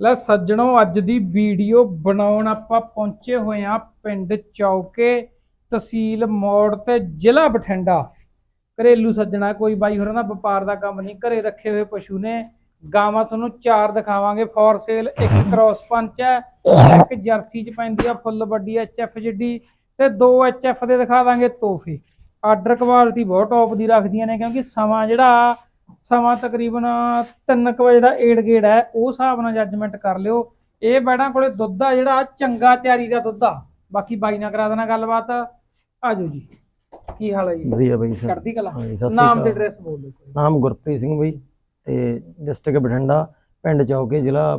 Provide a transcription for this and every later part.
ਲੈ ਸੱਜਣੋ, ਅੱਜ ਦੀ ਵੀਡੀਓ ਬਣਾਉਣ ਆਪਾਂ ਪਹੁੰਚੇ ਹੋਏ ਆ ਪਿੰਡ ਚੌਕੇ, ਤਹਿਸੀਲ ਮੋੜ ਤੇ ਜ਼ਿਲ੍ਹਾ ਬਠਿੰਡਾ। ਘਰੇਲੂ ਸੱਜਣਾ, ਕੋਈ ਬਾਈ ਹੋਰਾਂ ਦਾ ਵਪਾਰ ਦਾ ਕੰਮ ਨਹੀਂ, ਘਰੇ ਰੱਖੇ ਹੋਏ ਪਸ਼ੂ ਨੇ। ਗਾਵਾਂ ਤੁਹਾਨੂੰ ਚਾਰ ਦਿਖਾਵਾਂਗੇ। ਫੋਰ ਸੇਲ, ਇੱਕ ਕ੍ਰੋਸ ਪੰਚ ਹੈ, ਇੱਕ ਜਰਸੀ ਚ ਪੈਂਦੀ ਆ, ਫੁੱਲ ਵੱਡੀ ਐਚਐਫ ਜਿੱਡੀ ਤੇ ਦੋ ਐਚਐਫ ਦੇ ਦਿਖਾ ਦਾਂਗੇ ਤੋਹਫੇ। ਆਰਡਰ ਕੁਆਲਿਟੀ ਬਹੁਤ ਟੌਪ ਦੀ ਰੱਖਦੀਆਂ ਨੇ, ਕਿਉਂਕਿ ਸਮਾਂ ਜਿਹੜਾ ਸਮਾਂ ਤਕਰੀਬਨ 3 ਵਜੇ ਦਾ ਏਡ ਗੇੜ ਹੈ ਉਹ ਹਿਸਾਬ ਨਾਲ ਜੱਜਮੈਂਟ ਕਰ ਲਿਓ। ਇਹ ਬੈੜਾਂ ਕੋਲੇ ਦੁੱਧ ਆ ਜਿਹੜਾ ਚੰਗਾ ਤਿਆਰੀ ਦਾ ਦੁੱਧ ਆ। ਬਾਕੀ ਬਾਈ ਨਾਲ ਕਰਾ ਦੇਣਾ ਗੱਲਬਾਤ। ਆਜੋ ਜੀ। ਕੀ ਹਾਲ ਹੈ ਜੀ? ਵਧੀਆ ਬਈ ਸਰ ਚੜ੍ਹਦੀ ਕਲਾ। ਨਾਮ ਤੇ। ਐਡਰੈਸ ਬੋਲ ਦਿਓ। ਨਾਮ ਗੁਰਪ੍ਰੀਤ ਸਿੰਘ ਬਈ ਤੇ ਡਿਸਟ੍ਰਿਕਟ ਬਠਿੰਡਾ। ਪਿੰਡ ਚੌਕੇ ਜ਼ਿਲ੍ਹਾ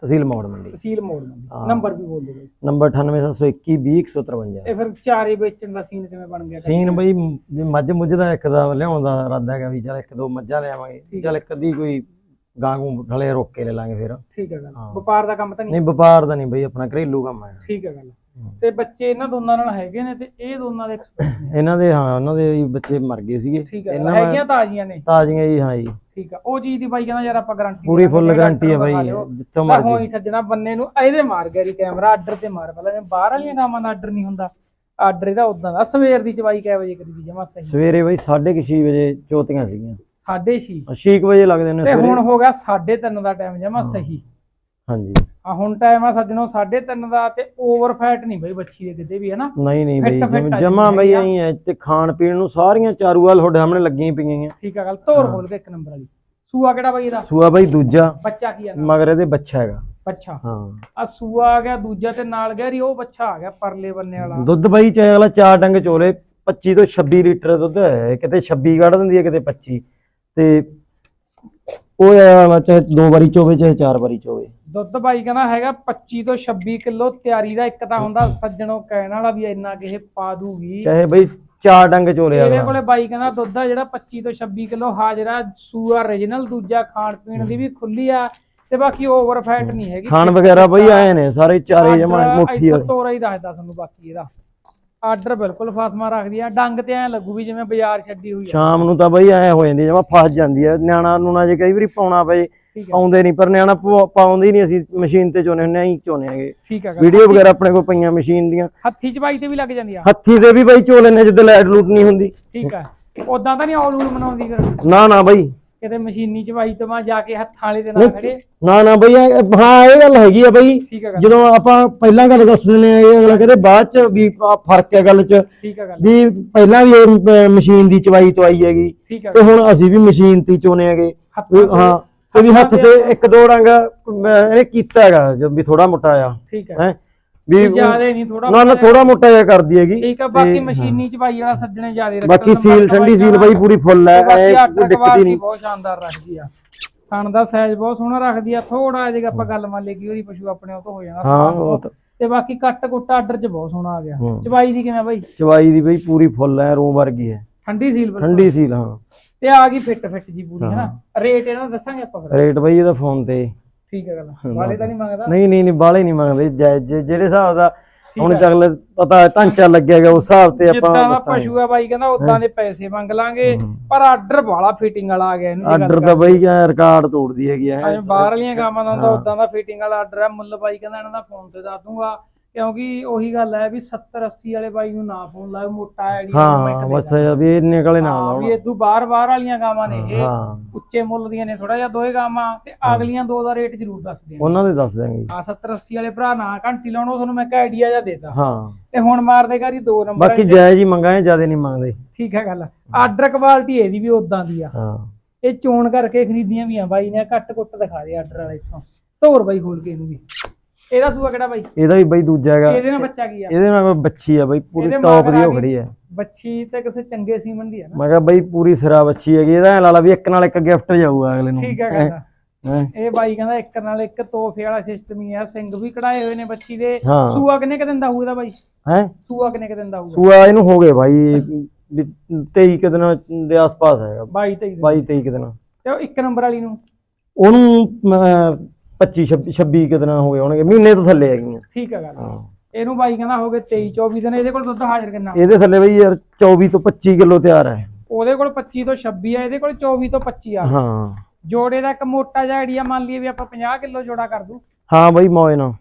ਤਹਿਸੀਲ ਮੌੜ ਮੰਡੀ। ਤਹਿਸੀਲ ਮੋੜ ਮੰਡੀ। ਹਾਂ। ਨੰਬਰ ਵੀ ਬੋਲ ਦਿਓ। ਬਾਈ ਨੰਬਰ 98721 20153 ਇਹ ਫਿਰ ਚਾਰੇ ਵੇਚਣ ਦਾ ਸੀਨ ਕਿਵੇਂ ਬਣ ਗਿਆ? ਸੀਨ ਬਈ ਮ- ਵੀ ਮੱਝ ਮੁੱਝ ਦਾ ਇੱਕ ਦਾ ਲਿਆਉਣ ਦਾ ਇਰਾਦਾ ਹੈਗਾ ਵੀ ਚੱਲ ਇੱਕ ਦੋ ਮੱਝਾਂ ਲਿਆਵਾਂਗੇ ਚੱਲ ਇੱਕ ਅੱਧੀ ਕੋਈ ਗਾਂ ਗੂੰ ਥਲੇ ਰੋਕ ਕੇ ਲੈ ਲਾਂਗੇ ਫਿਰ। ਠੀਕ ਹੈ ਗੱਲ। ਹਾਂ। ਵਪਾਰ ਦਾ ਕੰਮ ਤਾਂ ਨਹੀਂ? ਨਹੀਂ ਵਪਾਰ ਦਾ ਨਹੀਂ ਬਈ ਆਪਣਾ ਘਰੇਲੂ ਕੰਮ ਹੈ। ਠੀਕ ਹੈ ਗੱਲ। ਤੇ ਬੱਚੇ ਇਹਨਾਂ ਦੋਨਾਂ ਨਾਲ ਹੈਗੇ ਨੇ ਤੇ ਇਹ ਦੋਨਾਂ ਦੇ ਨੇ ਇਹਨਾਂ ਦੇ ਹਾਂ ਉਹਨਾਂ ਦੇ ਵੀ ਬੱਚੇ ਮਰ ਗਏ ਸੀਗੇ। ਠੀਕ ਹੈ ਇਹਨਾਂ ਹੈਗੀਆਂ ਤਾਜ਼ੀਆਂ ਨੇ? ਤਾਜ਼ੀਆਂ ਜੀ ਹਾਂ ਜੀ। ਠੀਕ ਆ। ਉਹ ਚੀਜ਼ ਦੀ ਬਾਈ ਕਹਿੰਦਾ ਯਾਰ ਆਪਾਂ ਗਾਰੰਟੀ ਪੂਰੀ ਫੁੱਲ ਗਾਰੰਟੀ ਹੈ ਬਾਈ ਜਿੱਥੋਂ ਹੋਈ ਮਰਜ਼ੀ। ਸੱਜਣਾ ਬੰਨੇ ਨੂੰ ਇਹਦੇ ਮਾਰ ਗਿਆ ਰੀ ਕੈਮਰਾ ਆਰਡਰ ਤੇ ਮਾਰ। ਪਹਿਲਾਂ ਬਾਹਰ ਵਾਲੀਆਂ ਗਾਵਾਂ ਦਾ ਆਰਡਰ ਨਹੀਂ ਹੁੰਦਾ। ਆਰਡਰ ਇਹਦਾ ਉਦਾਂ ਦਾ। ਸਵੇਰ ਦੀ ਚਵਾਈ ਕਿਹ ਵਜੇ ਕਰੀ ਦੀ ਜਮਾ ਸਹੀ। ਸਵੇਰੇ ਬਈ 6:30 ਵਜੇ ਚੋਤੀਆਂ ਸੀਗੀਆਂ। 6:30 6 ਵਜੇ ਲੱਗਦੇ ਨੇ ਤੇ ਹੁਣ ਹੋ ਗਿਆ 3:30 ਦਾ ਟਾਈਮ ਜਮਾ ਸਹੀ। ਹਾਂਜੀ। ਆ ਹੁਣ ਟਾਈਮ ਆ ਸੱਜਣੋ 3:30 ਦਾ ਤੇ ਓਵਰ ਫੈਟ ਨਹੀਂ ਬਈ ਬੱਚੀ ਦੇ ਕਿਤੇ ਵੀ ਹੈ ਨਾ ਨਹੀਂ ਨਹੀਂ ਬਈ ਆ ਜਮਾ ਜੀ ਬਈ ਹੈਗੀ ਐਂ ਤੇ ਖਾਣ ਪੀਣ ਨੂੰ ਸਾਰੀਆਂ ਚਾਰੂਵਾਲ ਤੁਹਾਡੇ ਸਾਹਮਣੇ ਲੱਗੀਆਂ ਹੀ ਪਈਆਂ ਆ ਠੀਕ ਆ ਗੱਲ ਤੋਰ ਬੋਲ ਕੇ ਇੱਕ ਨੰਬਰ ਵਾਲੀ। ਸੂਆ ਕਿਹੜਾ ਬਈ ਇਹਦਾ? ਸੂਆ ਬਈ ਦੂਜਾ ਬੱਚਾ ਕੀ ਆ ਨਾ ਮਗਰ ਇਹਦੇ ਬੱਚਾ ਹੈਗਾ। ਬੱਚਾ। ਹਾਂ। ਆ ਸੂਆ ਆ ਗਿਆ ਦੂਜਾ ਤੇ ਨਾਲ ਗਿਆ ਰੀ ਉਹ ਬੱਚਾ ਆ ਗਿਆ ਪਰਲੇ ਬੰਨੇ ਵਾਲਾ। ਦੁੱਧ ਬਈ ਚਾਹੇ ਅਗਲਾ ਚਾਰ ਡੰਗ ਚੋਲੇ 25 ਤੋਂ 26 ਲੀਟਰ ਦੁੱਧ ਹੈ ਕਿਤੇ 26 ਕੱਢ ਦਿੰਦੀ ਹੈ ਕਿਤੇ 25 ਤੇ ਉਹ ਵਾਲਾ ਚਾਹੇ ਦੋ ਵਾਰੀ ਚੋਵੇ ਚਾਹੇ ਚਾਰ ਵਾਰੀ ਚੋਵੇ। ਦੁੱਧ ਬਾਈ ਕਹਿੰਦਾ ਹੈਗਾ 25 ਤੋਂ 26 ਕਿਲੋ ਤਿਆਰੀ ਦਾ ਇੱਕ ਤਾਂ ਹੁੰਦਾ ਸੱਜਣੋ ਕਹਿਣ ਵਾਲਾ ਵੀ ਇੰਨਾ ਕਿਸੇ ਪਾ ਦੂਗੀ। ਚਾਹੇ ਬਈ ਚਾਰ ਡੰਗ ਚੋਲੇ ਇਹਦੇ ਕੋਲੇ ਬਾਈ ਕਹਿੰਦਾ ਦੁੱਧ ਆ ਜਿਹੜਾ 25 ਤੋਂ 26 ਕਿਲੋ ਹਾਜ਼ਰਾ ਸੂਆ origignal ਦੂਜਾ ਖਾਣ ਪੀਣ ਦੀ ਵੀ ਖੁੱਲੀ ਆ ਤੇ ਬਾਕੀ ਓਵਰ ਫੈਟ ਨਹੀਂ ਹੈਗੀ। ਖਾਣ ਵਗੈਰਾ ਬਈ ਆਏ ਨੇ ਸਾਰੇ ਚਾਰੇ ਜਮਾ ਮੁੱਠੀ ਵਾਲੇ ਤੋਰਾ ਹੀ ਦੱਸਦਾ ਤੁਹਾਨੂੰ ਬਾਕੀ ਇਹਦਾ। ਆਰਡਰ ਬਿਲਕੁਲ ਫਾਸਮਾ ਰੱਖਦੀ ਆ ਡੰਗ ਤੇ ਐ ਲੱਗੂ ਵੀ ਜਿਵੇਂ ਬਾਜ਼ਾਰ ਛੱਡੀ ਹੋਈ ਆ। ਸ਼ਾਮ ਨੂੰ ਤਾਂ ਬਈ ਐ ਹੋ ਜਾਂਦੀ ਜਮਾ ਫਸ ਜਾਂਦੀ ਹੈ ਨਿਆਣਾ ਨੂੰ ਨਾ ਜੇ ਕਈ ਵਾਰੀ ਪਾਉਣਾ ਪਏ ਪਾਉਂਦੇ ਨਹੀਂ ਪਰ ਨਿਆਣਾ ਪਾਉਂਦੇ ਨਹੀਂ ਅਸੀਂ ਮਸ਼ੀਨ ਤੇ ਚੋਨੇ ਹੁੰਨੇ ਆਂ ਚੋਨੇ ਆਂਗੇ ਠੀਕ ਹੈ ਵੀਡੀਓ ਵਗੈਰਾ ਆਪਣੇ ਕੋਲ ਪਈਆਂ ਮਸ਼ੀਨ ਦੀਆਂ। ਹੱਥੀ ਚ ਬਾਈ ਤੇ ਵੀ ਲੱਗ ਜਾਂਦੀ ਆ? ਹੱਥੀ ਦੇ ਵੀ ਬਈ ਚੋ ਲੈਨੇ ਜਿੱਦ ਲਾਈਟ ਲੂਟ ਨਹੀਂ ਹੁੰਦੀ। ਠੀਕ ਹੈ। ਉਦਾਂ ਤਾਂ ਨਹੀਂ ਆਲ ਰੂਲ ਬਣਾਉਂਦੀ ਫਿਰ? ਨਾ ਨਾ ਬਈ। ਕਿਤੇ ਮਸ਼ੀਨੀ ਚ ਬਾਈ ਤੋਂ ਮੈਂ ਜਾ ਕੇ ਹੱਥਾਂ ਵਾਲੇ ਦੇ ਨਾਲ ਖੜੇ? ਨਾ ਨਾ ਬਈ ਹਾਂ ਇਹ ਗੱਲ ਹੈਗੀ ਆ ਬਈ। ਜਦੋਂ ਆਪਾਂ ਪਹਿਲਾਂ ਗੱਲ ਦੱਸ ਦਿੰਦੇ ਆ ਇਹ ਅਗਲਾ ਕਹਿੰਦੇ ਬਾਅਦ ਚ ਵੀ ਫ਼ਰਕ ਹੈ ਗੱਲ ਚ। ਵੀ ਪਹਿਲਾਂ ਵੀ ਇਹ ਮਸ਼ੀਨ ਦੀ ਚਵਾਈ ਤੋਂ ਆਈ ਹੈਗੀ। ਤੇ ਹੁਣ ਅਸੀਂ ਵੀ ਮਸ਼ੀਨ ਤੇ ਚੋਨੇ ਹੈਗੇ। ਤੇ- ਹਾਂ। ਤੇ ਵੀ ਹੱਥ ਤੇ ਇੱਕ ਦੋ ਰੰਗ ਇਹਨੇ ਕੀਤਾ ਹੈਗਾ ਜੋ ਵੀ ਥੋੜਾ ਮੋਟਾ ਆ। ਠੀਕ ਹੈ ਹੈ? ਵੀ ਜ਼ਿਆਦਾ ਨਹੀਂ ਥੋੜਾ ਨਾ ਨਾ ਥੋੜਾ ਮੋਟਾ ਜਿਹਾ ਕਰਦੀ ਹੈਗੀ। ਠੀਕ ਹੈ ਬਾਕੀ ਮਸ਼ੀਨੀ ਚ ਬਾਈ ਵਾਲਾ ਸੱਜਣੇ ਜਿਆਦੇ ਰੱਖਣ ਬਾਕੀ ਸੀਲ ਠੰਡੀ ਸੀਲ ਬਈ ਪੂਰੀ ਫੁੱਲ ਹੈ ਐ ਆਰਡਰ ਦਿੱਕਤ ਹੀ ਨਹੀਂ। ਬਹੁਤ ਸ਼ਾਨਦਾਰ ਰੱਖਦੀ ਆ। ਥਣ ਦਾ ਸਾਈਜ਼ ਬਹੁਤ ਸੋਹਣਾ ਰੱਖਦੀ ਆ ਥੋੜਾ ਜਿਹਾ ਆਪਾਂ ਗੱਲ ਮੰਨ ਲਈ ਕਿ ਉਹਦੀ ਪਸ਼ੂ ਆਪਣੇ ਉਹ ਤੋਂ ਹੋ ਜਾਣਾ ਹਾਂ ਉਹ ਤਾਂ ਬਾਕੀ ਕੱਟ ਕੁੱਟ ਆਰਡਰ ਚ ਬਹੁਤ ਸੋਹਣਾ ਆ ਗਿਆ। ਹੂੰ। ਚਬਾਈ ਦੀ ਕਿਵੇਂ ਬਾਈ? ਚਵਾਈ ਦੀ ਬਈ ਪੂਰੀ ਫੁੱਲ ਹੈ ਰੂਮ ਵਰਗੀ ਹੈ। ਠੰਡੀ ਸੀਲ। ਠੰਡੀ ਸੀਲ ਹਾਂ। ਤੇ ਆ ਗਈ ਫਿੱਟ ਫਿੱਟ ਜੀ ਪੂਰੀ ਹੈ। ਨਾ ਰੇਟ ਇਹਨਾਂ ਦਾ ਦੱਸਾਂਗੇ ਆਪਾਂ ਫਿਰ। ਰੇਟ ਬਈ ਇਹਦਾ ਫੋਨ ਤੇ। ਠੀਕ ਹੈ ਗੱਲ। ਵਾਲੇ ਤਾਂ ਨਹੀਂ ਮੰਗਦਾ? ਨਹੀਂ ਨਹੀਂ ਨਹੀਂ ਬਾਲੇ ਨਹੀਂ ਮੰਗਦੇ। ਜਾਇਜ਼ ਜਿਹੜੇ ਹਿਸਾਬ ਦਾ ਹੁਣ। ਚੱਲ ਪਤਾ ਢਾਂਚਾ ਲੱਗਿਆਗਾ ਉਸ ਹਿਸਾਬ ਤੇ ਆਪਾਂ ਜਿੱਦਾਂ ਪਸ਼ੂ ਆ ਬਾਈ ਕਹਿੰਦਾ ਉਦਾਂ ਦੇ ਪੈਸੇ ਮੰਗ ਲਾਂਗੇ। ਪਰ ਆਰਡਰ ਵਾਲਾ ਫਿਟਿੰਗ ਵਾਲਾ ਆ ਗਿਆ ਇਹਨੂੰ ਆਰਡਰ ਤਾਂ ਬਈ ਰਿਕਾਰਡ ਤੋੜਦੀ ਹੈਗੀ ਐਵੇਂ ਬਾਹਰ ਵਾਲੀਆਂ ਗਾਵਾਂ ਦਾ। ਉਦਾਂ ਦਾ ਫਿਟਿੰਗ ਵਾਲਾ ਆਰਡਰ ਹੈ ਮੁੱਲ ਬਾਈ ਕਹਿੰਦਾ ਇਹਨਾਂ ਦਾ ਫੋਨ ਤੇ ਦੱਸ ਦੂੰਗਾ। ਕਿਉਂਕਿ ਉਹੀ ਗੱਲ ਹੈ ਵੀ 70 80 ਵਾਲੇ ਬਾਈ ਨੂੰ ਨਾ ਫੋਨ ਲਾਓ ਮੋਟਾ ਆਈਡੀ ਹਾਂ ਬਸ ਇਹ ਵੀ ਇੰਨੇ ਕਾਲੇ ਨਾਲ ਵੀ ਇਦੋਂ ਬਾਹਰ ਬਾਹਰ ਵਾਲੀਆਂ ਗਾਵਾਂ ਨੇ ਇਹ ਹਾਂ। ਉੱਚੇ ਮੁੱਲ ਦੀਆਂ ਨੇ ਥੋੜਾ ਜਿਹਾ ਦੋਏ ਗਾਵਾਂ ਤੇ ਅਗਲੀਆਂ ਦੋ ਦਾ ਰੇਟ ਜ਼ਰੂਰ ਦੱਸ ਦਿਆਂ ਉਹਨਾਂ ਦੇ ਦੱਸ ਦਾਂਗੇ ਆ 70 80 ਵਾਲੇ ਭਰਾ ਨਾ ਘੰਟੀ ਲਾਉਣੋ ਤੁਹਾਨੂੰ ਮੈਂ ਇੱਕ ਆਈਡੀਆ ਜਿਹਾ ਦੇਤਾ। ਹਾਂ। ਤੇ ਹੁਣ ਮਾਰ ਦੇਗਾ ਜੀ ਦੋ ਨੰਬਰ ਬਾਕੀ ਜਾਇਜ਼ ਹੀ ਮੰਗਾਏ ਜ਼ਿਆਦਾ ਨਹੀਂ ਮੰਗਦੇ। ਠੀਕ ਹੈ ਗੱਲ। ਆਰਡਰ ਕੁਆਲਿਟੀ ਇਹਦੀ ਵੀ ਉਦਾਂ ਦੀ ਆ। ਹਾਂ। ਇਹ ਚੋਣ ਕਰਕੇ ਖਰੀਦੀਆਂ ਵੀ ਆ ਬਾਈ ਨੇ ਕੱਟ ਕੁੱਟ ਦਿਖਾ ਦੇ ਆਰਡਰ ਵਾਲੇ ਇੱਥੋਂ। ਧੋਰ ਬਾਈ ਖੋਲ ਕੇ ਇਹਨੂੰ ਵੀ। ਇਹਦਾ ਸੂਆ ਕਿਹੜਾ ਬਾਈ? ਇਹਦਾ ਵੀ ਬਈ ਦੂਜਾ ਹੈਗਾ। ਇਹਦੇ ਨਾਲ ਬੱਚਾ ਕੀ ਆ? ਇਹਦੇ ਨਾਲ ਬੱਚੀ ਆ ਬਈ ਪੂਰੀ ਟੌਪ ਦੀ ਹੋ। ਖੜੀ ਹੈ ਬੱਚੀ ਤੇ ਕਿਸੇ ਚੰਗੇ ਸੀਮਨ ਦੀ ਆ ਨਾ। ਮੈਂ ਕਿਹਾ ਬਈ ਪੂਰੀ ਸਿਰਾ ਬੱਚੀ ਹੈਗੀ ਇਹਦਾ ਐਂ ਲਾ ਲਾ ਵੀ ਇੱਕ ਨਾਲ ਇੱਕ ਗਿਫਟ ਜਾਊਗਾ ਅਗਲੇ ਨੂੰ। ਠੀਕ ਹੈ? ਹੈਂ? ਇਹ ਬਾਈ ਕਹਿੰਦਾ ਇੱਕ ਨਾਲ ਇੱਕ ਤੋਹਫੇ ਵਾਲਾ ਸਿਸਟਮ ਹੀ ਆ ਸਿੰਘ ਵੀ ਕਢਾਏ ਹੋਏ ਨੇ ਬੱਚੀ ਦੇ। ਸੂਆ ਕਿੰਨੇ ਕ ਦਿਨ ਦਾ ਹੋਊ ਇਹਦਾ ਬਾਈ? ਹੈ? ਸੂਆ ਕਿੰਨੇ ਕ ਦਿਨ ਦਾ ਹੋਊਗਾ? ਸੂਆ ਇਹਨੂੰ ਹੋ ਗਏ ਭਾਈ 23 ਕੁ ਦਿਨਾਂ ਦੇ ਆਸ-ਪਾਸ ਹੈਗਾ। 22 23 ਦਿਨ। 22 23 ਕੁ ਦਿਨ। ਤੇ ਇੱਕ ਨੰਬਰ ਵਾਲੀ ਨੂੰ? ਉਹਨੂੰ 25 26 26 ਕੁ ਦਿਨਾਂ ਹੋ ਗਏ ਹੋਣਗੇ? ਮਹੀਨੇ ਤੋਂ ਥੱਲੇ ਹੈਗੀਆਂ। ਠੀਕ ਹੈ ਗੱਲ। ਹਾਂ। ਇਹਨੂੰ ਬਾਈ ਕਹਿੰਦਾ ਹੋ ਗਏ 23 24 ਦਿਨ ਇਹਦੇ ਕੋਲ ਦੁੱਧ ਹਾਜ਼ਰ ਕਿੰਨਾ? ਇਹਦੇ ਥੱਲੇ ਬਈ ਯਾਰ 24 ਤੋਂ 25 ਕਿਲੋ ਤਿਆਰ ਹੈ। ਉਹਦੇ ਕੋਲ 25 ਤੋਂ 26 ਆ ਇਹਦੇ ਕੋਲ 24 ਤੋਂ 25 ਆ। ਹਾਂ। ਜੋੜੇ ਦਾ ਇੱਕ ਮੋਟਾ ਜਿਹਾ ਆਈਡੀਆ ਮੰਨ ਲਈਏ ਵੀ ਆਪਾਂ 50 ਕਿਲੋ ਜੋੜਾ ਕਰ ਦੂ ਹਾਂ ਬਾਈ ਮੌਜ ਨਾਲ।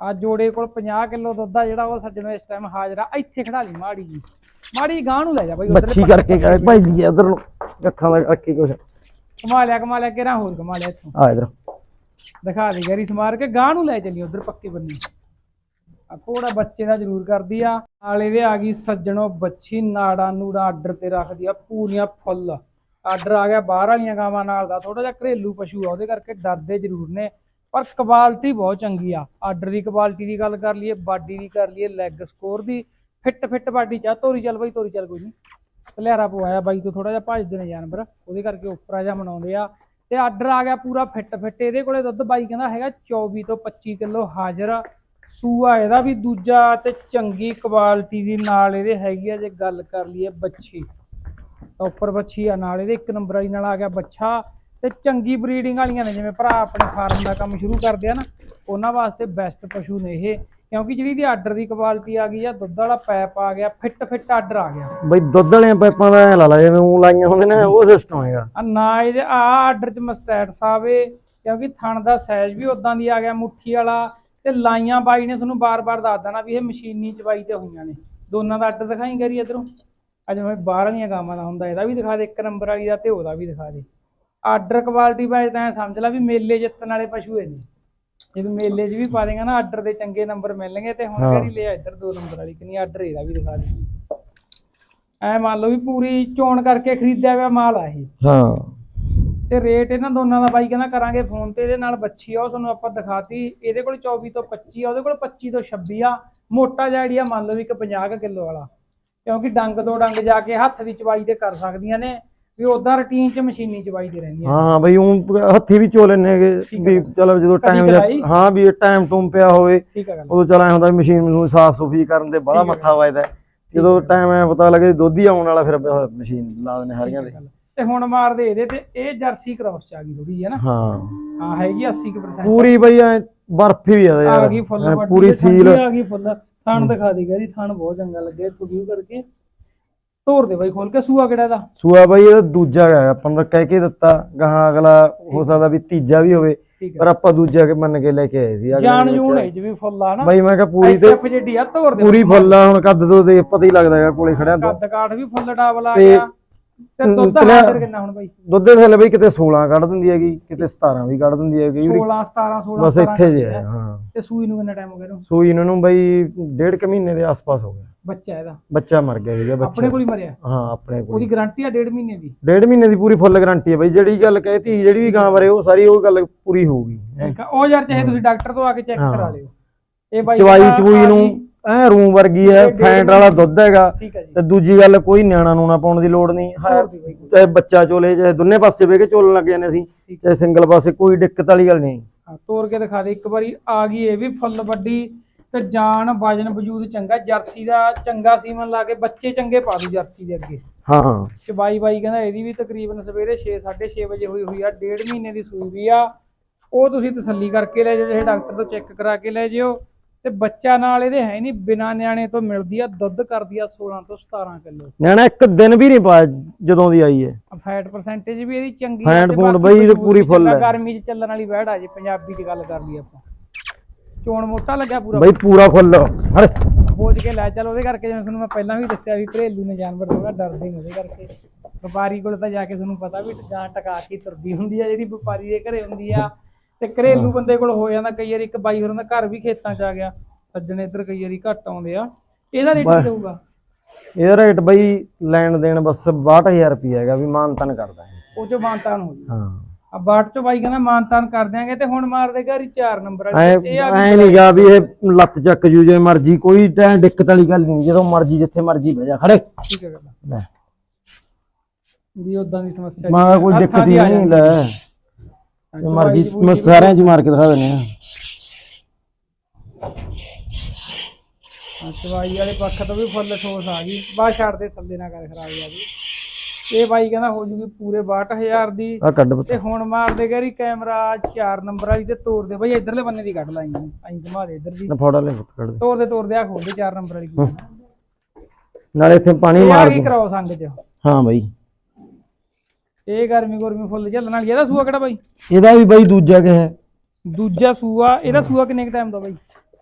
ਆ ਜੋੜੇ ਕੋਲ 50 ਕਿਲੋ ਦੁੱਧ ਆ ਜਿਹੜਾ ਉਹ ਸੱਜਣੋ ਇਸ ਟਾਈਮ ਹਾਜ਼ਰ ਆ। ਇੱਥੇ ਖੜਾ ਲਈ ਮਾੜੀ ਜੀ। ਮਾੜੀ ਜੀ ਗਾਂ ਨੂੰ ਲੈ ਜਾ ਬਾਈ ਉਧਰ ਬੱਚੀ ਕਰਕੇ ਕਹੇ ਭਾਈ ਦੀ ਇਧਰ ਨੂੰ। ਅੱਖਾਂ ਦਾ ਰੱਖੀ ਕੁਛ। ਕਮਾ ਲਿਆ ਕਮਾ ਲਿਆ ਕਿਹੜਾ ਹੋਰ ਕਮਾ ਲਿਆ ਇੱਥੋਂ? ਆ ਇਧਰ। ਦਿਖਾ ਦੇ, ਗੈਰੀ ਸਮਾਰ ਕੇ ਗਾਂ ਨੂੰ ਲੈ ਚੱਲੀ ਉਧਰ ਪੱਕੇ ਬੰਨੀ। ਆ ਥੋੜਾ ਬੱਚੇ ਦਾ ਜ਼ਰੂਰ ਕਰਦੀ ਆ। ਨਾਲ ਇਹਦੇ ਆ ਗਈ ਸੱਜਣੋ ਬੱਚੀ, ਨਾੜਾ ਨੂੜਾ ਆਰਡਰ ਤੇ ਰੱਖਦੀ ਆ ਪੂਰੀਆਂ ਫੁੱਲ। ਆਰਡਰ ਆ ਗਿਆ ਬਾਹਰ ਵਾਲੀਆਂ ਗਾਵਾਂ ਨਾਲ ਦਾ ਥੋੜਾ ਜਿਹਾ ਘਰੇਲੂ ਪਸ਼ੂ ਆ, ਉਹਦੇ ਕਰਕੇ ਡਰਦੇ ਜ਼ਰੂਰ ਨੇ। ਪਰ ਕੁਆਲਿਟੀ ਬਹੁਤ ਚੰਗੀ ਆ। ਆਰਡਰ ਦੀ ਕੁਆਲਿਟੀ ਦੀ ਗੱਲ ਕਰ ਲਈਏ, ਬਾਡੀ ਦੀ ਕਰ ਲਈਏ ਲੈਗ ਸਕੋਰ ਦੀ ਫਿੱਟ ਫਿੱਟ ਬਾਡੀ ਚਾ ਤੋਰੀ ਚੱਲ ਬਾਈ, ਤੋਰੀ ਚੱਲ ਕੋਈ ਨਹੀਂ ਕਲਿਆਰਾ ਪਵਾਇਆ ਬਾਈ ਤੋਂ ਥੋੜਾ ਜਿਹਾ ਭੱਜਦੇ ਨੇ ਜਾਨਵਰ। ਉਹਦੇ ਕਰਕੇ ਉੱਪਰਾ ਜਿਹਾ ਮਨਾਉਂਦੇ ਆ। ਤੇ ਆਰਡਰ ਆ ਗਿਆ ਪੂਰਾ ਫਿੱਟ ਫਿੱਟ। ਇਹਦੇ ਕੋਲੇ ਦੁੱਧ ਬਾਈ ਕਹਿੰਦਾ ਹੈਗਾ 24 ਤੋਂ 25 ਕਿਲੋ ਹਾਜ਼ਰ। ਸੂਆ ਇਹਦਾ ਵੀ ਦੂਜਾ ਤੇ ਚੰਗੀ ਕੁਆਲਿਟੀ ਦੀ ਨਾਲ ਇਹਦੇ ਹੈਗੀ ਆ ਜੇ ਗੱਲ ਕਰ ਲਈਏ ਬੱਚੀ ਉੱਪਰ ਬੱਚੀ ਆ ਨਾਲ, ਇਹਦੇ ਇੱਕ ਨੰਬਰ ਵਾਲੀ ਨਾਲ ਆ ਗਿਆ ਬੱਚਾ ਤੇ ਚੰਗੀ ਬਰੀਡਿੰਗ ਵਾਲੀਆਂ ਨੇ, ਜਿਵੇਂ ਭਰਾ ਆਪਣੇ ਫਾਰਮ ਦਾ ਕੰਮ ਸ਼ੁਰੂ ਕਰਦੇ ਆ ਨਾ, ਉਹਨਾਂ ਵਾਸਤੇ ਬੈਸਟ ਪਸ਼ੂ ਨੇ ਇਹ। ਕਿਉਂਕਿ ਜਿਹੜੀ ਦੀ ਆਰਡਰ ਦੀ ਕੁਆਲਿਟੀ ਆ ਗਈ ਆ ਦੁੱਧ ਵਾਲਾ ਪੈਪ ਆ ਗਿਆ ਫਿੱਟ ਫਿੱਟ ਆਰਡਰ ਆ ਗਿਆ। ਬਾਈ ਦੁੱਧ ਵਾਲੀਆਂ ਪਾਈਪਾਂ ਦਾ ਐਂ ਲਾ ਲਾ ਜਿਵੇਂ ਉਹ ਲਾਈਆਂ ਹੁੰਦੇ ਨੇ ਉਹ ਸਿਸਟਮ ਹੈਗਾ। ਆ ਨਾ ਇਹਦੇ ਆ ਆਰਡਰ ਚ ਮਸਟੈਟਸ ਆਵੇ ਕਿਉਂਕਿ ਥਣ ਦਾ ਸਾਈਜ਼ ਵੀ ਉਦਾਂ ਦੀ ਆ ਗਿਆ ਮੁੱਠੀ ਵਾਲਾ ਤੇ ਲਾਈਆਂ ਬਾਈ ਨੇ ਤੁਹਾਨੂੰ ਬਾਰ-ਬਾਰ ਦੱਸ ਦੇਣਾ ਵੀ ਇਹ ਮਸ਼ੀਨੀ ਚਵਾਈ ਤੇ ਹੋਈਆਂ ਨੇ। ਦੋਨਾਂ ਦਾ ਆਰਡਰ ਦਿਖਾਈ ਕਰੀ ਇਧਰੋਂ। ਅੱਜ ਮੈਂ ਬਾਹਰ ਵਾਲੀਆਂ ਗਾਵਾਂ ਦਾ ਹੁੰਦਾ ਇਹਦਾ ਵੀ ਦਿਖਾ ਦੇ ਇੱਕ ਨੰਬਰ ਵਾਲੀ ਦਾ ਤੇ ਉਹਦਾ ਵੀ ਦਿਖਾ ਦੇ। ਆਰਡਰ ਕੁਆਲਿਟੀ ਬਾਈ ਤਾਂ ਸਮਝ ਲੈ ਵੀ ਮੇਲੇ ਜਿੱਤਣ ਵਾਲੇ ਪਸ਼ੂ ਇਹ ਨੇ ਜਦੋਂ ਮੇਲੇ 'ਚ ਵੀ ਪਾ ਦੇਗਾ ਨਾ ਆਰਡਰ ਦੇ ਚੰਗੇ ਨੰਬਰ ਮਿਲਣਗੇ ਤੇ ਹੁਣ ਹਾਂ। ਕਰੀ ਲਿਆ ਇੱਧਰ ਦੋ ਨੰਬਰ ਵਾਲੀ ਕਿ ਨਹੀਂ ਆਰਡਰ ਇਹਦਾ ਵੀ ਦਿਖਾ ਦੇ। ਐ ਮੰਨ ਲਓ ਵੀ ਪੂਰੀ ਚੋਣ ਕਰਕੇ ਖਰੀਦਿਆ ਹੋਇਆ ਮਾਲ ਆ ਇਹ। ਹਾਂ। ਤੇ ਰੇਟ ਇਹਨਾਂ ਦੋਨਾਂ ਦਾ ਬਾਈ ਕਹਿੰਦਾ ਕਰਾਂਗੇ ਫੋਨ ਤੇ ਇਹਦੇ ਨਾਲ ਬੱਚੀ ਆ ਉਹ ਤੁਹਾਨੂੰ ਆਪਾਂ ਦਿਖਾਤੀ ਇਹਦੇ ਕੋਲ 24 ਤੋਂ 25 ਆ ਉਹਦੇ ਕੋਲ 25 ਤੋਂ 26 ਆ ਮੋਟਾ ਜਿਹਾ ਆਈਡੀਆ ਮੰਨ ਲਓ ਵੀ ਇੱਕ 50 ਕਿਲੋ ਵਾਲਾ। ਕਿਉਂਕਿ ਡੰਗ ਤੋਂ ਡੰਗ ਜਾ ਕੇ ਹੱਥ ਦੀ ਚਵਾਈ ਤੇ ਕਰ ਸਕਦੀਆਂ ਨੇ। ਵੀ ਉਦਾਂ ਰੁਟੀਨ 'ਚ ਮਸ਼ੀਨੀ ਚਵਾਈ ਤੇ ਰਹਿੰਦੀਆਂ ਹਾਂ ਹਾਂ ਬਈ ਉਹ ਹੱਥੀ ਵੀ ਚੋ ਲੈਣੇ ਹੈਗੇ ਵੀ ਚਲੋ ਜਦੋਂ ਟਾਈਮ। ਹਾਂ ਵੀ ਟਾਈਮ ਟੂਮ ਪਿਆ ਹੋਵੇ ਉਦੋਂ ਚਲ ਐ ਹੁੰਦਾ ਵੀ ਮਸ਼ੀਨ ਨੂੰ ਸਾਫ਼ ਸੁਫੀ ਕਰਨ ਦੇ ਬੜਾ। ਮੱਥਾ ਵੱਜਦਾ। ਜਦੋਂ ਟਾਈਮ ਐ ਪਤਾ ਲੱਗੇ ਦੁੱਧ ਆਉਣ ਵਾਲਾ ਫਿਰ ਮਸ਼ੀਨ ਲਾ ਦਿੰਦੇ ਹਰੀਆਂ ਦੇ। ਤੇ ਹੁਣ ਮਾਰਦੇ ਇਹਦੇ ਤੇ ਇਹ ਜਰਸੀ ਕ੍ਰਾਸ ਚ ਆ ਗਈ ਥੋੜੀ ਹੈ ਨਾ? ਹਾਂ। ਹਾਂ ਹੈਗੀ 80% ਪੂਰੀ ਬਈ ਐ ਬਰਫੀ ਵੀ ਆ ਗਈ ਫੁੱਲ ਪੂਰੀ ਸੀਲ ਆ ਗਈ ਫੁੱਲ ਥਣ ਦਿਖਾ ਦੇ ਗਰੀ ਥਣ ਬਹੁਤ ਚੰਗਾ ਲੱਗਿਆ ਇੱਥੋਂ ਵੀਊ ਕਰਕੇ। ਤੋੜ ਦੇ ਬਾਈ ਖੋਲ ਕੇ ਸੂਆ ਕਿਹੜਾ ਦਾ ਸੂਆ ਬਾਈ ਇਹਦਾ ਦੂਜਾ ਹੈ ਆਪਾਂ ਨੂੰ ਤਾਂ ਕਹਿ ਕੇ ਦਿੱਤਾ ਗਾਹਾਂ ਅਗਲਾ ਹੋ ਸਕਦਾ ਵੀ ਤੀਜਾ ਵੀ ਹੋਵੇ ਠੀਕ ਪਰ ਆਪਾਂ ਦੂਜਾ ਕੇ ਮੰਨ ਕੇ ਲੈ ਕੇ ਆਏ ਸੀ ਅਗਲੇ ਜਾਣ ਨੇ ਜੂਣ ਕਿਹਾ- ਹੈ ਚ ਵੀ ਫੁੱਲ ਆ ਨਾ ਬਾਈ ਮੈਂ ਕਿਹਾ ਪੂਰੀ ਤੇ ਜਿਹੜੀ ਆ ਤੋੜ ਦੇ ਪੂਰੀ ਫੁੱਲ ਆ ਹੁਣ ਕੱਦ ਤੋਂ ਦੇ ਪਤਾ ਹੀ ਲੱਗਦਾ ਹੈਗਾ ਕੋਲੇ ਖੜਿਆ ਤੋਂ। ਕੱਦ ਕਾਠ ਵੀ ਫੁੱਲ ਡਾਬਲ ਆ ਤੇ ਦੁੱਧ ਤਲਿਆ- ਹਾਜ਼ਰ ਕਿੰਨਾ ਹੁਣ ਬਾਈ? ਦੁੱਧ ਦੇ ਥੱਲੇ ਬਈ ਕਿਤੇ 16 ਕੱਢ ਦਿੰਦੀ ਹੈਗੀ ਕਿਤੇ 17 ਵੀ ਕੱਢ ਦਿੰਦੀ ਹੈਗੀ 16 17 16 ਬਸ 17 ਇੱਥੇ ਜੇ ਹੈ ਹਾਂ। ਤੇ ਸੂਈ ਨੂੰ ਕਿੰਨਾ ਟਾਈਮ ਹੋ ਗਿਆ ਇਹਨੂੰ? ਸੂਈ ਇਹਨਾਂ ਨੂੰ ਬਈ ਡੇਢ ਕੁ ਮਹੀਨੇ ਦੇ ਆਸ-ਪਾਸ ਹੋ ਗਿਆ। ਬੱਚਾ ਇਹਦਾ? ਬੱਚਾ ਮਰ ਗਿਆ ਸੀਗਾ ਬੱਚਾ। ਆਪਣੇ ਕੋਲ ਹੀ ਮਰਿਆ? ਹਾਂ ਆਪਣੇ ਕੋਲ ਉਹਦੀ ਗਾਰੰਟੀ ਆ ਡੇਢ ਮਹੀਨੇ ਦੀ? ਡੇਢ ਮਹੀਨੇ ਦੀ ਪੂਰੀ ਫੁੱਲ ਗਾਰੰਟੀ ਹੈ ਬਈ ਜਿਹੜੀ ਗੱਲ ਕਹਿਤੀ ਜਿਹੜੀ ਵੀ ਗਾਂ ਬਾਰੇ ਉਹ ਸਾਰੀ ਉਹ ਗੱਲ ਪੂਰੀ ਹੋਊਗੀ। ਹੈਂ। ਠੀਕ ਆ। ਉਹ ਯਾਰ ਚਾਹੇ ਤੁਸੀਂ ਡਾਕਟਰ ਤੋਂ ਆ ਕੇ ਚੈੱਕ। ਕਰਾ ਲਿਓ। ਇਹ ਬਾਈ ਚਵਾਈ ਚਵੂਈ ਨੂੰ। ਐ ਰੂਮ ਵਰਗੀ ਹੈ ਫੈਂਟ ਵਾਲਾ ਦੁੱਧ ਹੈਗਾ ਠੀਕ ਹੈ ਜੀ। ਤੇ ਦੂਜੀ ਗੱਲ ਕੋਈ ਨਿਆਣਾ ਨੂਣਾ ਪਾਉਣ ਦੀ ਲੋੜ ਨਹੀਂ। ਹੈ ਬਾਈ ਚਾਹੇ ਬੱਚਾ ਚੋਲੇ ਚਾਹੇ ਦੋਨੇ ਪਾਸੇ ਬਹਿ ਕੇ ਚੋਲਣ ਲੱਗ ਜਾਂਦੇ ਅਸੀਂ ਚਾਹੇ ਸਿੰਗਲ ਪਾਸੇ ਕੋਈ ਦਿੱਕਤ ਵਾਲੀ ਗੱਲ ਨਹੀਂ। ਹਾਂ ਤੋੜ ਕੇ ਦਿਖਾ ਦੇ ਇੱਕ ਵਾਰੀ ਆ ਗਈ ਇਹ ਵੀ ਫੁੱਲ ਵੱਡੀ ਤੇ ਜਾਨ ਵਜਨ ਵਜੂਦ ਚੰਗਾ ਜਰਸੀ ਦਾ ਚੰਗਾ ਸੀਮਨ ਲਾ ਕੇ ਬੱਚੇ ਚੰਗੇ ਪਾ ਦੂ ਜਰਸੀ ਦੇ ਅੱਗੇ। ਹਾਂ ਹਾਂ। ਚਬਾਈ ਬਾਈ ਕਹਿੰਦਾ ਇਹਦੀ ਵੀ ਤਕਰੀਬਨ ਸਵੇਰੇ 6 6:30 ਵਜੇ ਹੋਈ ਹੋਈ ਆ ਡੇਢ ਮਹੀਨੇ ਦੀ ਸੂਈ ਵੀ ਆ। ਉਹ ਤੁਸੀਂ ਤਸੱਲੀ ਕਰਕੇ ਲੈ ਜਾਓ ਜੇ ਡਾਕਟਰ ਤੋਂ ਚੈੱਕ ਕਰਾ ਕੇ ਲੈ ਜਿਓ ਤੇ ਬੱਚਾ ਨਾਲ ਇਹਦੇ ਹੈ ਨਹੀਂ ਬਿਨਾ ਨਿਆਣੇ ਤੋਂ ਮਿਲਦੀ ਆ ਦੁੱਧ ਕਰਦੀ ਆ 16 ਤੋਂ 17 ਕਿਲੋ। ਨਿਆਣਾ ਇੱਕ ਦਿਨ ਵੀ ਨਹੀਂ ਪਾਇਆ ਜਦੋਂ ਦੀ ਆਈ ਹੈ। ਫੈਟ ਪਰਸੈਂਟੇਜ ਵੀ ਇਹਦੀ ਚੰਗੀ ਤੇ ਫੂਡ ਬਾਕੀ ਬਈ ਵਜੂਦ ਪੂਰੀ ਚੰਗਾ, ਹੈ। ਗਰਮੀ 'ਚ ਚੱਲਣ ਵਾਲੀ ਵੈੜ ਆ ਜੇ ਪੰਜਾਬੀ 'ਚ ਗੱਲ ਕਰ ਲਈ ਆਪਾਂ। ਚੋਣ ਮੋਟਾ ਲੱਗਿਆ ਪੂਰਾ? ਬਈ ਪੂਰਾ ਫੁੱਲ ਹਰ ਬੋਝ ਕੇ ਲੈ ਚੱਲ ਉਹਦੇ ਕਰਕੇ ਜਿਵੇਂ ਤੁਹਾਨੂੰ ਮੈਂ ਪਹਿਲਾਂ ਵੀ ਦੱਸਿਆ ਵੀ ਘਰੇਲੂ ਨੇ ਜਾਨਵਰ ਥੋੜਾ ਡਰਦੇ ਨੇ ਉਹਦੇ ਕਰਕੇ। ਵਪਾਰੀ ਕੋਲ ਤਾਂ ਜਾ ਕੇ ਤੁਹਾਨੂੰ ਪਤਾ ਵੀ ਜਾਂ ਟਕਾ ਕੇ ਤੁਰਦੀ ਹੁੰਦੀ ਆ ਜਿਹੜੀ ਵਪਾਰੀ ਦੇ ਘਰੇ ਹੁੰਦੀ ਆ। ਤੇ ਘਰੇਲੂ ਬੰਦੇ ਕੋਲ ਹੋ ਜਾਂਦਾ ਕਈ ਵਾਰੀ ਇੱਕ ਬਾਈ ਹੋਰਾਂ ਦਾ ਘਰ ਵੀ ਖੇਤਾਂ 'ਚ ਆ ਗਿਆ ਸੱਜਣੇ ਇੱਧਰ ਕਈ ਵਾਰੀ ਘੱਟ ਆਉਂਦੇ ਆ। ਇਹਦਾ ਰੇਟ ਕੀ ਦੇਊਗਾ ਇਹਦਾ ਰੇਟ ਬਈ ਲੈਣ ਦੇਣ ਬਸ 62000 ਰੁਪਏ ਹੈਗਾ ਵੀ ਮਾਨਤਨ ਕਰਦਾ ਉਹ ਚੋਂ ਮਾਨਤਾਨ ਹੋ ਜੂ। ਹਾਂ। ਆ ਬਾਟ ਚੋਂ ਬਾਈ ਕਹਿੰਦਾ ਮਾਨਤਾਨ ਕਰ ਦਿਆਂਗੇ ਤੇ ਹੁਣ ਮਾਰ ਦੇ ਘਰ ਹੀ 4 ਨੰਬਰ ਇਹ ਐ ਨਹੀਂ ਗਾ ਵੀ ਇਹ ਲੱਤ ਚੱਕ ਜੂ ਜੇ ਮਰਜ਼ੀ ਕੋਈ ਟੈਂ ਦਿੱਕਤ ਵਾਲੀ ਗੱਲ ਨਹੀਂ ਜਦੋਂ ਮਰਜ਼ੀ ਜਿੱਥੇ ਮਰਜ਼ੀ ਬਹਿ ਜਾ ਖੜੇ। ਠੀਕ ਹੈ ਗੱਲ। ਲੈ। ਵੀ ਉਦਾਂ ਦੀ ਸਮੱਸਿਆ ਮਾਂ ਕੋਈ। ਦਿੱਕਤ ਹੀ ਨਹੀਂ ਲੈ। ਜੇ ਮਰਜ਼ੀ ਸਾਰਿਆਂ ਚ ਹੀ ਮਾਰ ਕੇ ਦਿਖਾ ਦਿੰਦੇ ਆ। ਹਾਂ, ਚਵਾਈ ਵਾਲੇ ਪੱਖ ਤੋਂ ਵੀ ਫੁੱਲ ਠੋਸ ਆ ਗਈ। ਬਾਹਰ ਛੱਡ ਦੇ ਥੱਲੇ ਨਾ ਕਰ ਖਰਾਬ ਜਾ ਗਈ। ਇਹ ਬਾਈ ਕਹਿੰਦਾ ਹੋ ਜੂਗੀ ਪੂਰੇ 62000 ਦੀ। ਆ ਕੱਢ ਪੁੱਤ। ਤੇ ਹੁਣ ਮਾਰ ਦੇ ਗਰੀ ਕੈਮਰਾ 4 ਨੰਬਰ ਵਾਲੀ ਤੇ ਤੋੜ ਦੇ। ਬਾਈ ਇਧਰਲੇ ਬੰਨੇ ਦੀ ਕੱਢ ਲਾਈ ਆਈ ਘੁਮਾ ਦੇ ਇਧਰ ਦੀ। ਨਾ ਫੋੜਾ ਲੈ ਪੁੱਤ ਕੱਢ ਦੇ। ਤੋੜ ਦੇ ਤੋੜ ਦੇ ਆ ਖੋਲ ਦੇ 4 ਨੰਬਰ ਵਾਲੀ। ਕੀ ਨਾਲੇ ਇੱਥੇ ਪਾਣੀ ਮਾਰ ਦੇ। ਕਰਾਓ ਸੰਗ ਚ। ਹਾਂ ਬਈ। ਇਹ ਗਰਮੀ ਗੁਰਮੀ ਫੁੱਲ ਝੱਲਣ ਵਾਲੀ। ਇਹਦਾ ਸੂਆ ਕਿਹੜਾ ਬਾਈ? ਇਹਦਾ ਵੀ ਬਾਈ ਦੂਜਾ ਕਿ ਹੈ? ਦੂਜਾ ਸੂਆ ਇਹਦਾ ਸੂਆ ਕਿੰਨੇ ਟਾਈਮ ਦਾ ਬਾਈ?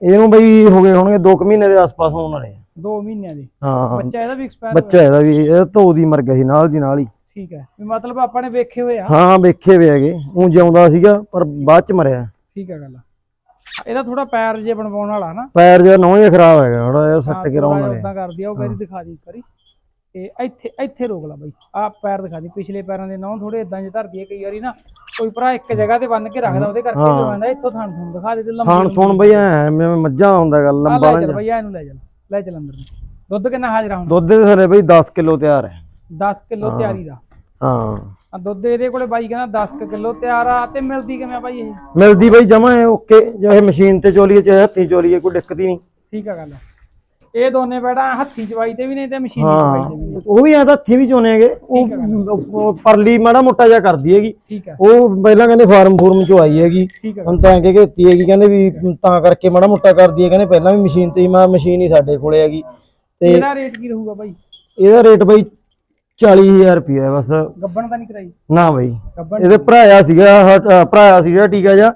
ਇਹਨੂੰ ਬਾਈ ਹੋ ਗਏ ਹੋਣਗੇ 2 ਮਹੀਨੇ ਦੇ ਆਸ-ਪਾਸ ਹੋਣ ਵਾਲੇ ਆ। 2 ਮਹੀਨਿਆਂ ਦੇ। ਹਾਂ। ਬੱਚਾ ਇਹਦਾ ਵੀ ਐਕਸਪਾਇਰ ਬੱਚਾ ਇਹਦਾ ਵੀ ਇਹ ਧੋ ਦੀ ਮਰ ਗਿਆ ਸੀ ਨਾਲ ਦੀ ਨਾਲ ਹੀ। ਠੀਕ ਹੈ। ਵੀ ਮਤਲਬ ਆਪਾਂ ਨੇ ਵੇਖੇ ਹੋਏ ਆ। ਹਾਂ ਵੇਖੇ ਵੇ ਹੈਗੇ। ਉਹ ਜਿਉਂਦਾ ਸੀਗਾ ਪਰ ਬਾਅਦ ਚ ਮਰਿਆ। ਠੀਕ ਹੈ ਗੱਲ। ਇਹਦਾ ਥੋੜਾ ਪੈਰ ਜੇ ਬਣਵਾਉਣ ਵਾਲਾ ਨਾ ਪੈਰ ਜਿਹੜਾ ਨੌਂ ਜਿਹਾ ਖਰਾਬ ਹੈਗਾ ਥੋੜਾ ਜਿਹਾ ਸੱਟ ਕੇ ਰੌਣ ਵਾਲੇ ਕਰਦੀ ਆ ਉਹ ਕਰੀ ਦਿਖਾ ਦੀ ਕਰੀ ਤੇ ਇੱਥੇ ਇੱਥੇ ਰੋਕ ਲਾ ਬਾਈ। ਆ ਪੈਰ ਦਿਖਾ ਦੀ ਪਿਛਲੇ ਪੈਰਾਂ ਦੇ ਨੌ ਥੋੜੇ ਇਦਾਂ ਜੇ ਧਰਦੀ ਹੈ ਕਈ ਵਾਰੀ ਨਾ ਕੋਈ ਭਰਾ ਇੱਕ ਜਗ੍ਹਾ ਤੇ ਬੰਨ ਕੇ ਰੱਖਦਾ ਉਹਦੇ ਕਰਕੇ ਜੋ ਆਂਦਾ ਇੱਥੋਂ ਥਾਣ ਥੂਣ ਦਿਖਾ ਦੇ ਤੇ ਲੰਬੀ ਖਾਣ ਸੁਣ ਬਈ ਐ ਮੈਂ ਮੱਝਾਂ ਹੁੰਦਾ ਗੱਲ ਲੰਬਾ ਲੈ ਚੱਲ ਭਈਆ ਇਹਨੂੰ ਲੈ ਚੱਲ ਲੈ ਚੱਲ ਅੰਦਰ ਦੁੱਧ ਕਿੰਨਾ ਹਾਜ਼ਰ ਹੁਣ? ਦੁੱਧ ਦੇ ਸਾਰੇ ਬਈ 10 ਕਿਲੋ ਤਿਆਰ ਹੈ। 10 ਕਿਲੋ ਤਿਆਰੀ ਦਾ। ਹਾਂ। ਆ ਦੁੱਧ ਇਹਦੇ ਕੋਲੇ ਬਾਈ ਕਹਿੰਦਾ 10 ਕਿਲੋ ਤਿਆਰ ਆ ਤੇ ਮਿਲਦੀ ਕਿਵੇਂ ਆ ਬਾਈ ਇਹ? ਮਿਲਦੀ ਬਈ ਜਮਾ ਓਕੇ ਚਾਹੇ ਮਸ਼ੀਨ ਤੇ ਚੋਲੀਏ ਚਾਹੇ ਹੱਥੀ ਚੋਲੀਏ ਕੋਈ ਦਿੱਕਤ ਹੀ ਨਹੀਂ। ਠੀਕ ਆ ਗੱਲ ਇਹ ਦੋਨੇ ਬੈੜਾ ਹੱਥੀ ਚਵਾਈ ਤੇ ਵੀ ਨਹੀਂ ਤੇ ਮਸ਼ੀਨੀ ਚਵਾਈ ਹਾਂ ਤੇ ਵੀ ਨਹੀਂ ਉਹ ਵੀ ਆ ਤਾਂ ਹੱਥੀ ਵੀ ਚੋਣੇ ਹੈਗੇ। ਉਹ ਪਰਲੀ ਮਾੜਾ ਮੋਟਾ ਜਿਹਾ ਕਰਦੀ ਹੈਗੀ। ਉਹ ਪਹਿਲਾਂ ਕਹਿੰਦੇ ਫਾਰਮ ਫੂਰਮ ਚ ਆਈ ਹੈਗੀ ਹੁਣ ਤਾਂ ਕੇ ਦਿੱਤੀ ਹੈਗੀ ਕਹਿੰਦੇ ਵੀ ਤਾਂ ਕਰਕੇ ਮਾੜਾ ਮੋਟਾ ਕਰਦੀ ਹੈ। ਕਹਿੰਦੇ ਪਹਿਲਾਂ ਵੀ ਮਸ਼ੀਨ ਤੇ ਮੈਂ ਮਸ਼ੀਨ ਹੀ ਸਾਡੇ ਕੋਲੇ ਹੈਗੀ। ਤੇ ਇਹਦਾ ਰੇਟ ਕੀ ਰਹੂਗਾ ਬਾਈ? ਇਹਦਾ ਰੇਟ ਬਈ 40000 ਰੁਪਏ ਬਸ। ਗੱਬਣ ਤਾਂ ਨਹੀਂ ਕਰਾਈ? ਨਾ ਬਈ। ਇਹਦੇ ਭਰਾਇਆ ਸੀਗਾ ਭਰਾਇਆ ਸੀ ਜਿਹੜਾ ਟੀਕਾ ਜਾ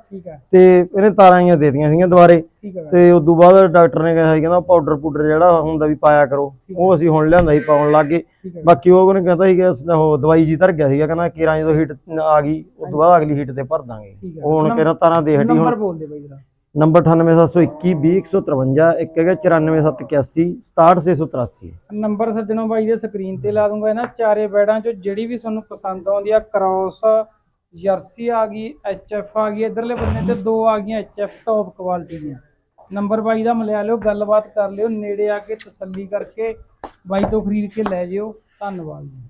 ਤੇ ਇਹਨੇ ਤਾਰਾਂ ਹੀ ਦੇ ਦਿੱਤੀਆਂ ਸੀਗੀਆਂ ਦੁਬਾਰੇ। ਠੀਕ ਆ ਗੱਲ। ਤੇ ਬਾਅਦ ਡਾਕਟਰ ਨੇ ਕਿਹਾ ਸੀ ਕਹਿੰਦਾ ਪਾਊਡਰ ਪੂਡਰ ਜਿਹੜਾ ਹੁੰਦਾ ਵੀ ਪਾਇਆ ਕਰੋ ਉਹ ਅਸੀਂ ਹੁਣ ਲਿਆਂਦਾ ਸੀ ਪਾਉਣ ਲੱਗੇ ਬਾਕੀ ਉਹ ਉਹਨੇ ਕਹਿੰਦਾ ਸੀ ਕਿ ਉਹ ਦਵਾਈ ਜੀ ਧਰ ਗਿਆ ਸੀਗਾ ਕਹਿੰਦਾ ਕਿਰਾਂ ਜਦੋਂ ਹੀਟ ਆ ਗਈ ਉਸ ਤੋਂ ਬਾਅਦ ਅਗਲੀ ਹੀਟ ਤੇ ਭਰ ਦਾਂਗੇ। ਉਹ ਹੁਣ ਕਿਹੜਾ ਤਾਰਾਂ ਦੇ ਨੰਬਰ ਹੁਣ? ਬੋਲ ਦੇ ਬਾਈ ਜਰਾ। ਨੰਬਰ 98721 20153 ਇੱਕ ਹੈਗਾ 94781 67683 ਨੰਬਰ ਸੱਜਣੋ ਬਾਈ ਦੇ ਸਕਰੀਨ ਤੇ ਲਾ ਦੂੰਗਾ ਇਹਨਾਂ ਚਾਰੇ ਬੈਡਾਂ ਚੋਂ ਜਿਹੜੀ ਵੀ ਤੁਹਾਨੂੰ ਪਸੰਦ ਆਉਂਦੀ ਆ ਕ੍ਰਾਸ ਜਰਸੀ ਆ ਗਈ ਐਚਐਫ ਆ ਗਈ ਇਧਰਲੇ ਬੰਨੇ ਤੇ ਦੋ ਆ ਗਈਆਂ ਐਚਐਫ ਟੌਪ ਕੁਆਲਿਟੀ ਦੀਆਂ। ਨੰਬਰ ਬਾਈ ਦਾ ਮਿਲਿਆ ਲਿਓ, ਗੱਲਬਾਤ ਕਰ ਲਿਓ, ਨੇੜੇ ਆ ਕੇ ਤਸੱਲੀ ਕਰਕੇ ਬਾਈ ਤੋਂ ਖਰੀਦ ਕੇ ਲੈ ਜਿਓ। ਧੰਨਵਾਦ ਜੀ।